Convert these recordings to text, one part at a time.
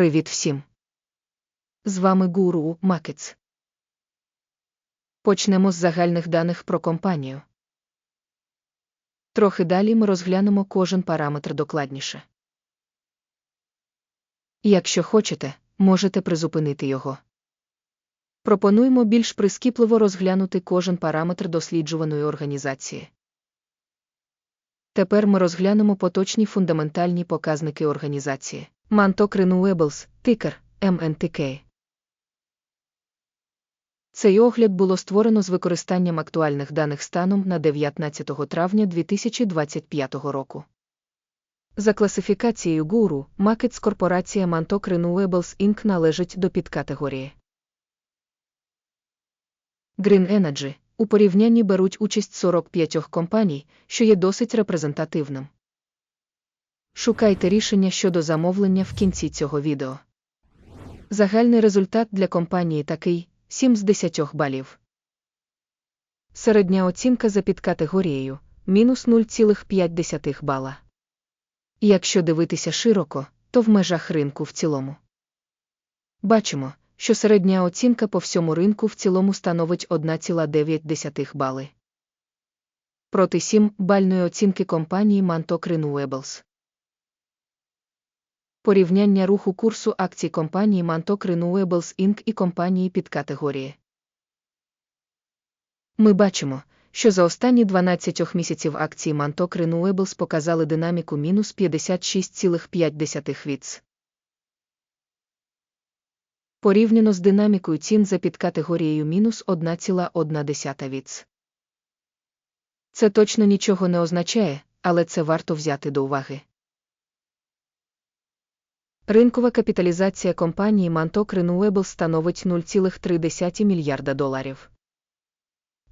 Привіт всім! З вами Гуру Макетс. Почнемо з загальних даних про компанію. Трохи далі ми розглянемо кожен параметр докладніше. Якщо хочете, можете призупинити його. Пропонуємо більш прискіпливо розглянути кожен параметр досліджуваної організації. Тепер ми розглянемо поточні фундаментальні показники організації. Mantok Renewables, тикер MNTK. Цей огляд було створено з використанням актуальних даних станом на 19 травня 2025 року. За класифікацією гуру, Макетс корпорація Mantok Renewables Inc. належить до підкатегорії. Green Energy у порівнянні беруть участь 45 компаній, що є досить репрезентативним. Шукайте рішення щодо замовлення в кінці цього відео. Загальний результат для компанії такий 7 з 10 балів. Середня оцінка за підкатегорією мінус 0,5 бала. Якщо дивитися широко, то в межах ринку в цілому. Бачимо, що середня оцінка по всьому ринку в цілому становить 1,9 бали. Проти 7 бальної оцінки компанії Mantok Renewables. Порівняння руху курсу акцій компанії Mantok Renewables Inc. і компанії під категорії. Ми бачимо, що за останні 12 місяців акції Mantok Renewables показали динаміку мінус 56,5 віц. Порівняно з динамікою цін за підкатегорією мінус 1,1 віц. Це точно нічого не означає, але це варто взяти до уваги. Ринкова капіталізація компанії Mantok Renewables становить 0,3 мільярда доларів.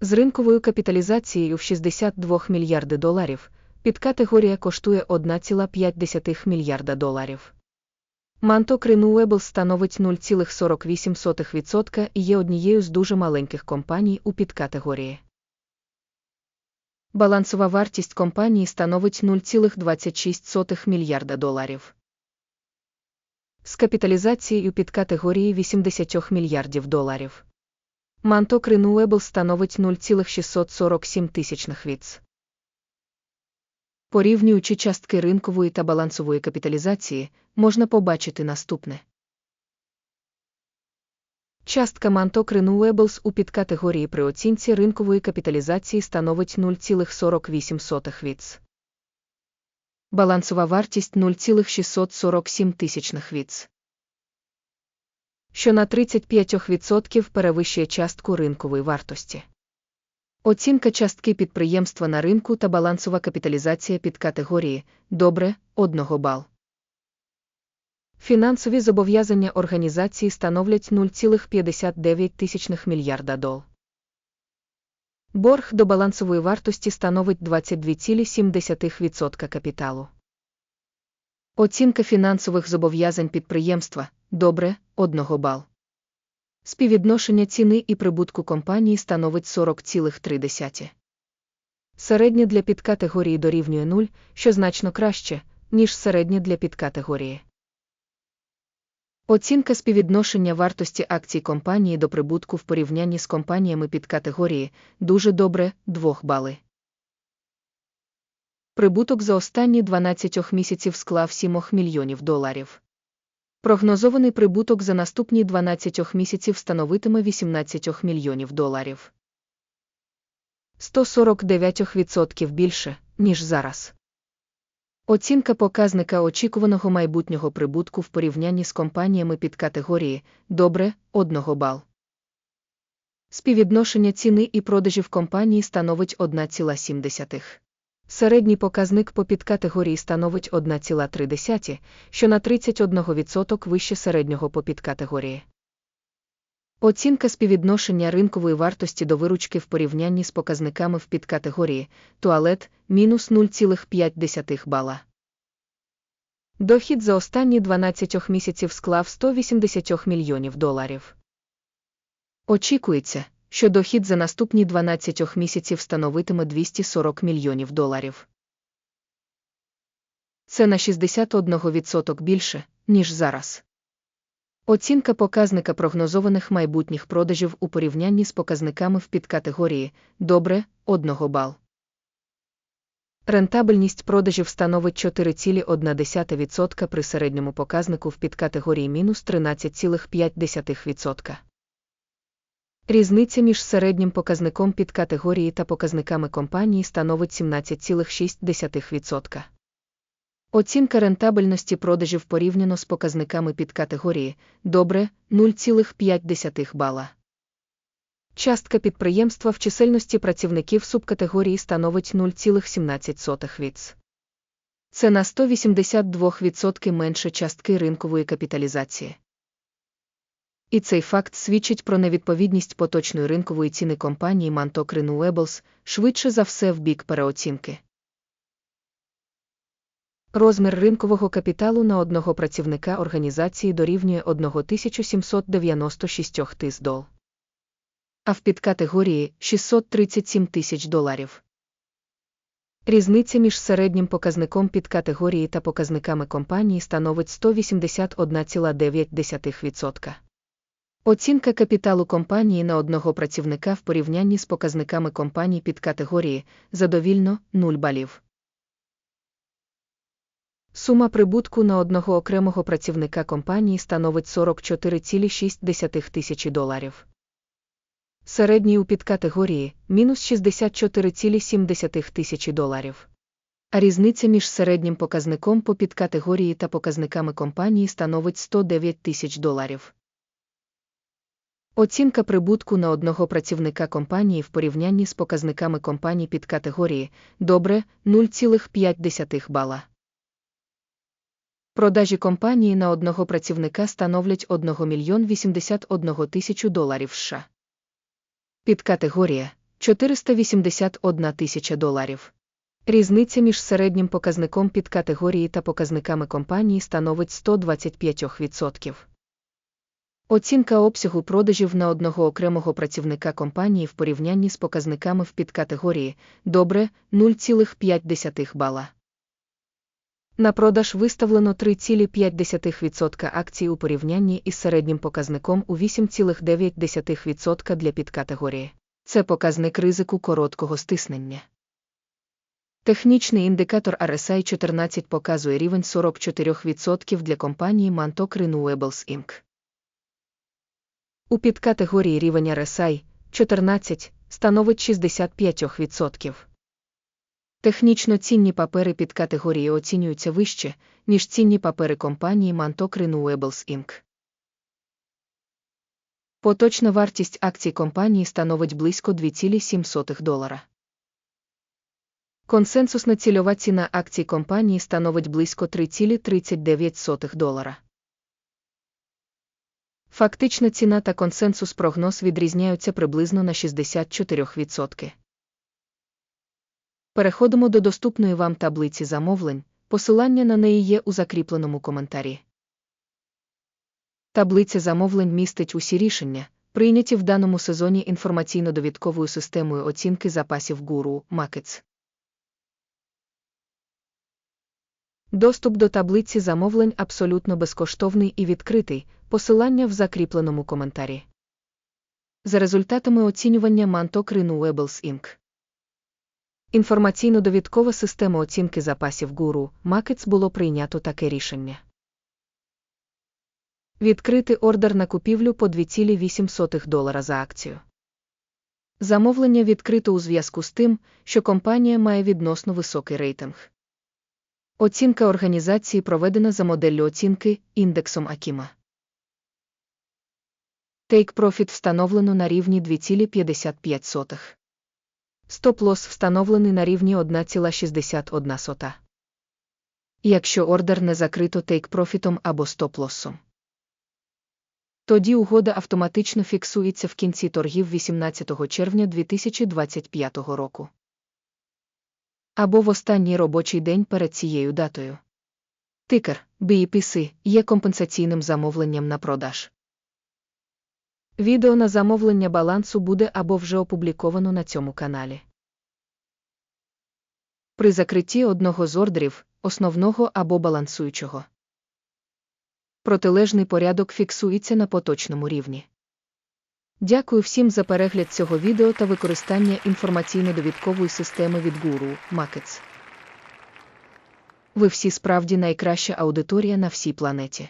З ринковою капіталізацією в 62 мільярди доларів підкатегорія коштує 1,5 мільярда доларів. Mantok Renewables становить 0,48% і є однією з дуже маленьких компаній у підкатегорії. Балансова вартість компанії становить 0,26 мільярда доларів з капіталізацією під категорії 80 мільярдів доларів. Mantok Renewables становить 0,647 тисячних віц. Порівнюючи частки ринкової та балансової капіталізації, можна побачити наступне. Частка Mantok Renewables у підкатегорії при оцінці ринкової капіталізації становить 0,48 віц. Балансова вартість 0,647 тисячних віц. Що на 35% перевищує частку ринкової вартості. Оцінка частки підприємства на ринку та балансова капіталізація під категорії добре 1 бал. Фінансові зобов'язання організації становлять 0,59 мільярда дол. Борг до балансової вартості становить 22,7% капіталу. Оцінка фінансових зобов'язань підприємства добре 1 бал. Співвідношення ціни і прибутку компанії становить 40,3. Середнє для підкатегорії дорівнює 0, що значно краще, ніж середнє для підкатегорії. Оцінка співвідношення вартості акцій компанії до прибутку в порівнянні з компаніями під категорії дуже добре 2 бали. Прибуток за останні 12 місяців склав 7 мільйонів доларів. Прогнозований прибуток за наступні 12 місяців становитиме 18 мільйонів доларів. 149% більше, ніж зараз. Оцінка показника очікуваного майбутнього прибутку в порівнянні з компаніями під категорії добре 1 бал. Співвідношення ціни і продажів компанії становить 1,7. Середній показник по підкатегорії становить 1,3, що на 31% вище середнього по підкатегорії. Оцінка співвідношення ринкової вартості до виручки в порівнянні з показниками в підкатегорії туалет мінус 0,5 бала. Дохід за останні 12 місяців склав 180 мільйонів доларів. Очікується, що дохід за наступні 12 місяців становитиме 240 мільйонів доларів. Це на 61% більше, ніж зараз. Оцінка показника прогнозованих майбутніх продажів у порівнянні з показниками в підкатегорії добре 1 бал. Рентабельність продажів становить 4,1% при середньому показнику в підкатегорії мінус 13,5%. Різниця між середнім показником підкатегорії та показниками компанії становить 17,6%. Оцінка рентабельності продажів порівняно з показниками підкатегорії добре 0,5 бала. Частка підприємства в чисельності працівників субкатегорії становить 0,17 віц. Це на 182% менше частки ринкової капіталізації. І цей факт свідчить про невідповідність поточної ринкової ціни компанії Mantok Renewables, швидше за все в бік переоцінки. Розмір ринкового капіталу на одного працівника організації дорівнює 1796 тис дол. А в підкатегорії 637 тисяч доларів. Різниця між середнім показником підкатегорії та показниками компанії становить 181,9%. Оцінка капіталу компанії на одного працівника в порівнянні з показниками компаній підкатегорії задовільно 0 балів. Сума прибутку на одного окремого працівника компанії становить 44,6 тисячі доларів. Середній у підкатегорії мінус 64,7 тисячі доларів. А різниця між середнім показником по підкатегорії та показниками компанії становить 109 тисяч доларів. Оцінка прибутку на одного працівника компанії в порівнянні з показниками компаній підкатегорії добре 0,5 бала. Продажі компанії на одного працівника становлять 1 мільйон 81 тисячу доларів США. Підкатегорія 481 тисяча доларів. Різниця між середнім показником підкатегорії та показниками компанії становить 125%. Оцінка обсягу продажів на одного окремого працівника компанії в порівнянні з показниками в підкатегорії добре 0,5 бала. На продаж виставлено 3,5% акцій у порівнянні із середнім показником у 8,9% для підкатегорії. Це показник ризику короткого стиснення. Технічний індикатор RSI 14 показує рівень 44% для компанії Mantok Renewables Inc. У підкатегорії рівень RSI 14 становить 65%. Технічно цінні папери під категорії оцінюються вище, ніж цінні папери компанії Mantok Renewables Inc. Поточна вартість акцій компанії становить близько 2,7 долара. Консенсусна цільова ціна акцій компанії становить близько 3,39 долара. Фактична ціна та консенсус прогноз відрізняються приблизно на 64%. Переходимо до доступної вам таблиці замовлень, посилання на неї є у закріпленому коментарі. Таблиця замовлень містить усі рішення, прийняті в даному сезоні інформаційно-довідковою системою оцінки запасів гуру Markets. Доступ до таблиці замовлень абсолютно безкоштовний і відкритий, посилання в закріпленому коментарі. За результатами оцінювання Mantok Renewables Inc. Інформаційно-довідкова система оцінки запасів гуру Markets було прийнято таке рішення. Відкрити ордер на купівлю по 2,8 долара за акцію. Замовлення відкрито у зв'язку з тим, що компанія має відносно високий рейтинг. Оцінка організації проведена за моделлю оцінки індексом Акіма. Take Profit встановлено на рівні 2,55. Стоп-лосс встановлений на рівні 1,61. сота. Якщо ордер не закрито тейк-профітом або стоп-лоссом. Тоді угода автоматично фіксується в кінці торгів 18 червня 2025 року. Або в останній робочий день перед цією датою. Тикер BEPC є компенсаційним замовленням на продаж. Відео на замовлення балансу буде або вже опубліковано на цьому каналі. При закритті одного з ордерів, основного або балансуючого. протилежний порядок фіксується на поточному рівні. Дякую всім за перегляд цього відео та використання інформаційно-довідкової системи від Guru Markets. Ви всі справді найкраща аудиторія на всій планеті.